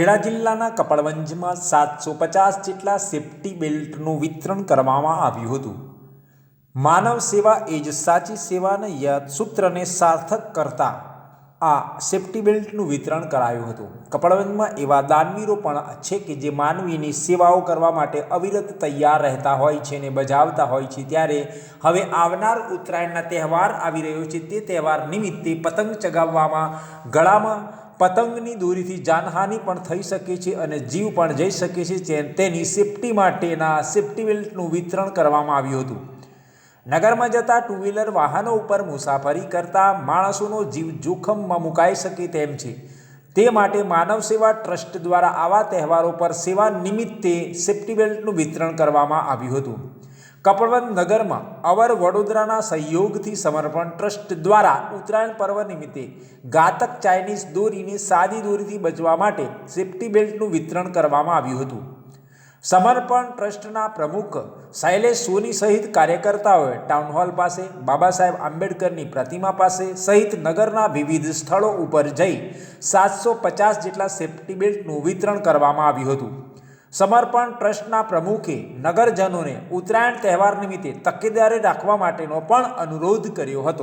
ખેડા જિલ્લાના કપડવંજમાં સાતસો પચાસ જેટલા સેફ્ટી બેલ્ટનું વિતરણ કરવામાં આવ્યું હતું. માનવ સેવા એ જ સાચી સેવાના યાદ સૂત્રને સાર્થક કરતા આ સેફ્ટી બેલ્ટનું વિતરણ કરાયું હતું. કપડવંજમાં એવા દાનવીરો પણ છે કે જે માનવીની સેવાઓ કરવા માટે અવિરત તૈયાર રહેતા હોય છે અને બજાવતા હોય છે. ત્યારે હવે આવનાર ઉત્તરાયણના તહેવાર આવી રહ્યો છે. તે તહેવાર નિમિત્તે પતંગ ચગાવવામાં ગળામાં પતંગની દોરીથી જાનહાનિ પણ થઈ શકે છે અને જીવ પણ જઈ શકે છે તેની સેફટી માટેના સેફટી બેલ્ટનું વિતરણ કરવામાં આવ્યું હતું. નગરમાં જતા ટુ વ્હીલર વાહનો ઉપર મુસાફરી કરતા માણસોનો જીવ જોખમમાં મુકાઈ શકે તેમ છે. તે માટે માનવ સેવા ટ્રસ્ટ દ્વારા આવા તહેવારો પર સેવા નિમિત્તે સેફટી બેલ્ટનું વિતરણ કરવામાં આવ્યું હતું. કપડવંત નગરમાં અવર વડોદરાના સહયોગથી સમર્પણ ટ્રસ્ટ દ્વારા ઉત્તરાયણ પર્વ નિમિત્તે ઘાતક ચાઇનીઝ દોરીને સાદી દોરીથી બચવા માટે સેફ્ટી બેલ્ટનું વિતરણ કરવામાં આવ્યું હતું. સમર્પણ ટ્રસ્ટના પ્રમુખ શૈલેષ સોની સહિત કાર્યકર્તાઓએ ટાઉન હોલ પાસે, બાબા સાહેબ આંબેડકરની પ્રતિમા પાસે સહિત નગરના વિવિધ સ્થળો ઉપર જઈ સાતસો પચાસ જેટલા સેફ્ટી બેલ્ટનું વિતરણ કરવામાં આવ્યું હતું. સમર્પણ ટ્રસ્ટના પ્રમુખે નગરજનોને ઉત્તરાયણ તહેવાર નિમિત્તે તકેદારી રાખવા માટેનો પણ અનુરોધ કર્યો હતો.